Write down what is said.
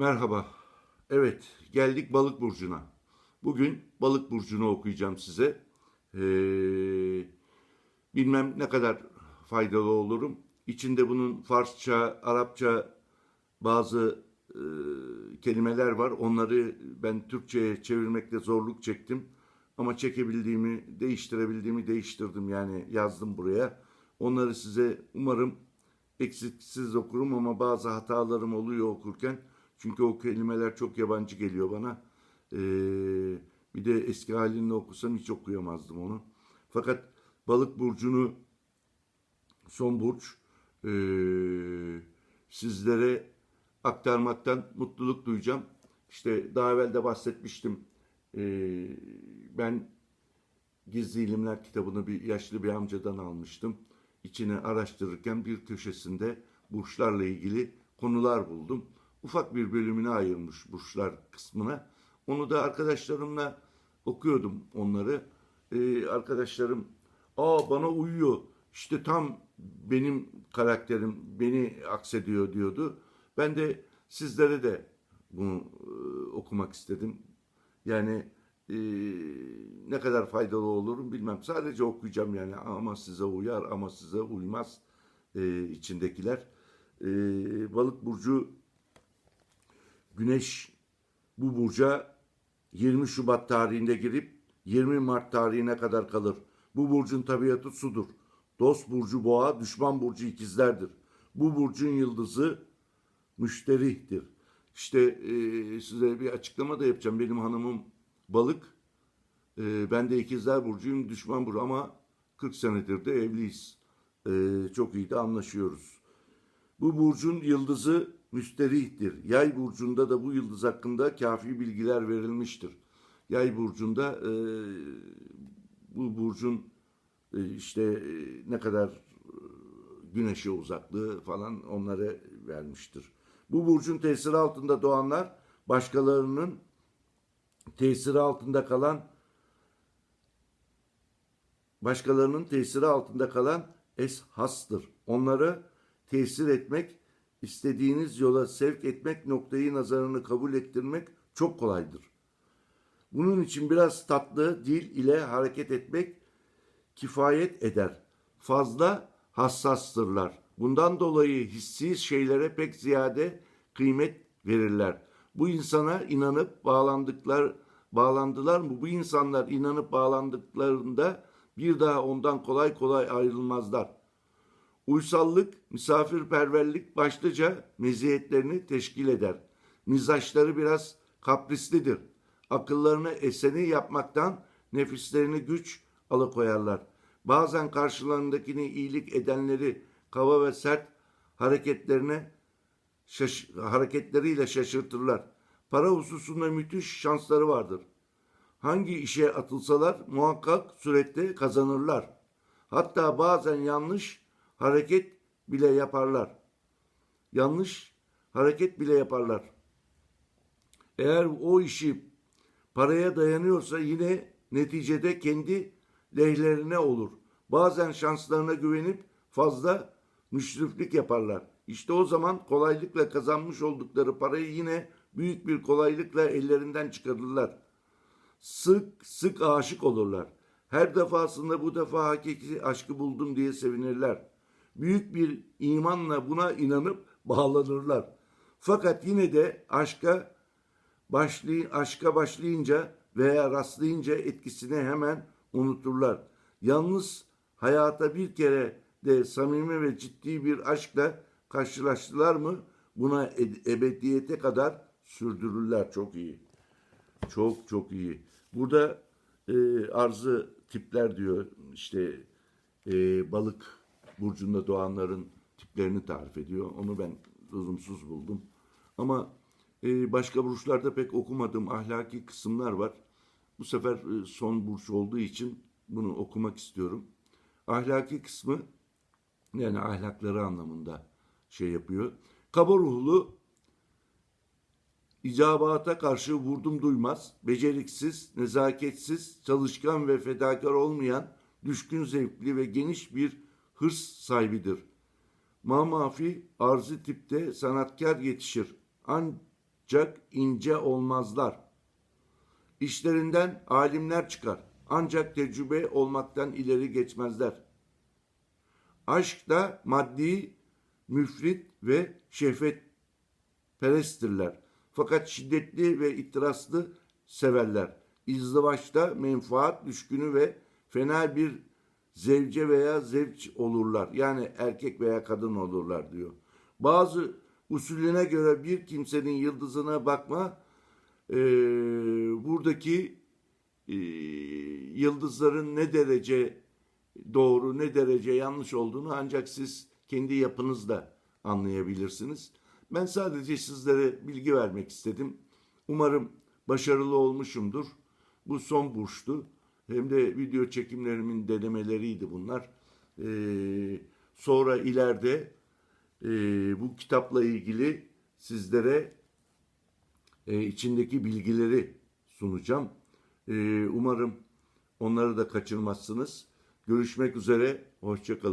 Merhaba. Evet, geldik balık burcuna. Bugün balık burcunu okuyacağım size. Ee, bilmem ne kadar faydalı olurum. İçinde bunun Farsça, Arapça bazı e, kelimeler var. Onları ben Türkçe'ye çevirmekte zorluk çektim. Ama çekebildiğimi, değiştirebildiğimi değiştirdim. Yani yazdım buraya. Onları size umarım eksiksiz okurum ama bazı hatalarım oluyor okurken. Çünkü o kelimeler çok yabancı geliyor bana. Ee, bir de eski halini okusam hiç okuyamazdım onu. Fakat balık burcunu son burç ee, sizlere aktarmaktan mutluluk duyacağım. İşte daha evvel de bahsetmiştim. Ee, ben Gizli İlimler kitabını bir yaşlı bir amcadan almıştım. İçine araştırırken bir köşesinde burçlarla ilgili konular buldum. Ufak bir bölümünü ayırmış burçlar kısmına. Onu da arkadaşlarımla okuyordum onları. Ee, arkadaşlarım, aa bana uyuyor. İşte tam benim karakterim beni aksediyor diyordu. Ben de sizlere de bunu e, okumak istedim. Yani e, ne kadar faydalı olurum bilmem. Sadece okuyacağım yani ama size uyar ama size uymaz e, içindekiler. E, balık burcu Güneş bu burca 20 Şubat tarihinde girip 20 Mart tarihine kadar kalır. Bu burcun tabiatı sudur. Dost burcu boğa, düşman burcu ikizlerdir. Bu burcun yıldızı müşterihtir. İşte e, size bir açıklama da yapacağım. Benim hanımım balık. E, ben de ikizler burcuyum, düşman burcu ama 40 senedir de evliyiz. E, çok iyi de anlaşıyoruz. Bu burcun yıldızı müsterihtir. Yay burcunda da bu yıldız hakkında kafi bilgiler verilmiştir. Yay burcunda e, bu burcun e, işte e, ne kadar e, güneşe uzaklığı falan onları vermiştir. Bu burcun tesiri altında doğanlar başkalarının tesiri altında kalan başkalarının tesiri altında kalan eshastır. Onları tesir etmek, istediğiniz yola sevk etmek, noktayı nazarını kabul ettirmek çok kolaydır. Bunun için biraz tatlı dil ile hareket etmek kifayet eder. Fazla hassastırlar. Bundan dolayı hissi şeylere pek ziyade kıymet verirler. Bu insana inanıp bağlandıklar bağlandılar mı? Bu insanlar inanıp bağlandıklarında bir daha ondan kolay kolay ayrılmazlar. Uysallık, misafirperverlik başlıca meziyetlerini teşkil eder. Mizaçları biraz kaprislidir. Akıllarını eseni yapmaktan nefislerini güç alıkoyarlar. Bazen karşılarındakini iyilik edenleri kaba ve sert hareketlerine şaş hareketleriyle şaşırtırlar. Para hususunda müthiş şansları vardır. Hangi işe atılsalar muhakkak surette kazanırlar. Hatta bazen yanlış hareket bile yaparlar. Yanlış hareket bile yaparlar. Eğer o işi paraya dayanıyorsa yine neticede kendi lehlerine olur. Bazen şanslarına güvenip fazla müşriflik yaparlar. İşte o zaman kolaylıkla kazanmış oldukları parayı yine büyük bir kolaylıkla ellerinden çıkarırlar. Sık sık aşık olurlar. Her defasında bu defa hakiki aşkı buldum diye sevinirler. Büyük bir imanla buna inanıp bağlanırlar. Fakat yine de aşka başlay aşka başlayınca veya rastlayınca etkisini hemen unuturlar. Yalnız hayata bir kere de samimi ve ciddi bir aşkla karşılaştılar mı buna ed- ebediyete kadar sürdürürler. Çok iyi. Çok çok iyi. Burada e, arzı tipler diyor işte e, balık burcunda doğanların tiplerini tarif ediyor. Onu ben lüzumsuz buldum. Ama e, başka burçlarda pek okumadığım ahlaki kısımlar var. Bu sefer e, son burç olduğu için bunu okumak istiyorum. Ahlaki kısmı yani ahlakları anlamında şey yapıyor. Kaba ruhlu icabata karşı vurdum duymaz, beceriksiz, nezaketsiz, çalışkan ve fedakar olmayan, düşkün zevkli ve geniş bir hırs sahibidir. Mamafi arzı tipte sanatkar yetişir. ancak ince olmazlar. İşlerinden alimler çıkar. Ancak tecrübe olmaktan ileri geçmezler. Aşk da maddi, müfrit ve şehvet peresttirler. Fakat şiddetli ve ihtiraslı severler. İzdivaçta menfaat düşkünü ve fena bir zevce veya zevç olurlar. Yani erkek veya kadın olurlar diyor. Bazı usulüne göre bir kimsenin yıldızına bakma eee, buradaki eee, yıldızların ne derece doğru ne derece yanlış olduğunu ancak siz kendi yapınızda anlayabilirsiniz. Ben sadece sizlere bilgi vermek istedim. Umarım başarılı olmuşumdur. Bu son burçtu. Hem de video çekimlerimin denemeleriydi bunlar. Ee, sonra ileride e, bu kitapla ilgili sizlere e, içindeki bilgileri sunacağım. E, umarım onları da kaçırmazsınız. Görüşmek üzere. Hoşçakalın.